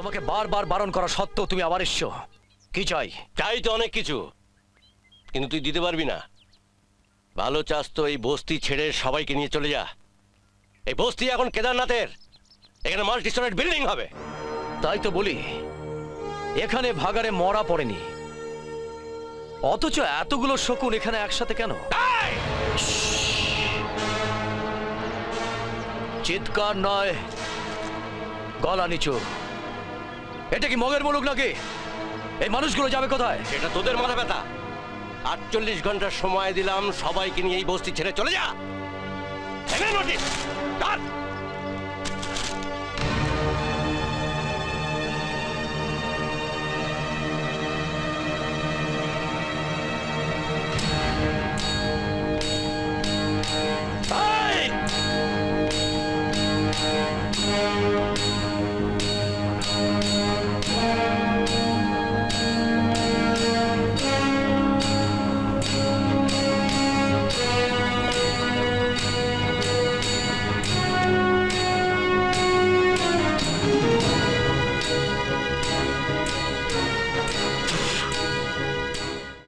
তোমাকে বারবার বারণ করা সত্ত্বেও তুমি আবার এসছো। কি চাই? চাই তো অনেক কিছু কিন্তু তুই দিতে পারবি না। ভালো চাস তো এই বস্তি ছেড়ে সবাইকে নিয়ে চলে যা। এই বস্তি এখন কেদারনাথের এখানে মাল্টি স্টোরেজ বিল্ডিং হবে। তাই তো বলি এখানে ভাগারে মরা পড়েনি। অথচ এতগুলো শকুন এখানে একসাথে কেন! চিৎকার নয় গলা নিচু। এটা কি মগের মুলুক নাকি? এই মানুষগুলো যাবে কোথায়? সেটা তোদের মাথা ব্যথা। আটচল্লিশ ঘণ্টা সময় দিলাম সবাইকে নিয়ে এই বস্তি ছেড়ে চলে যা। নোটিশ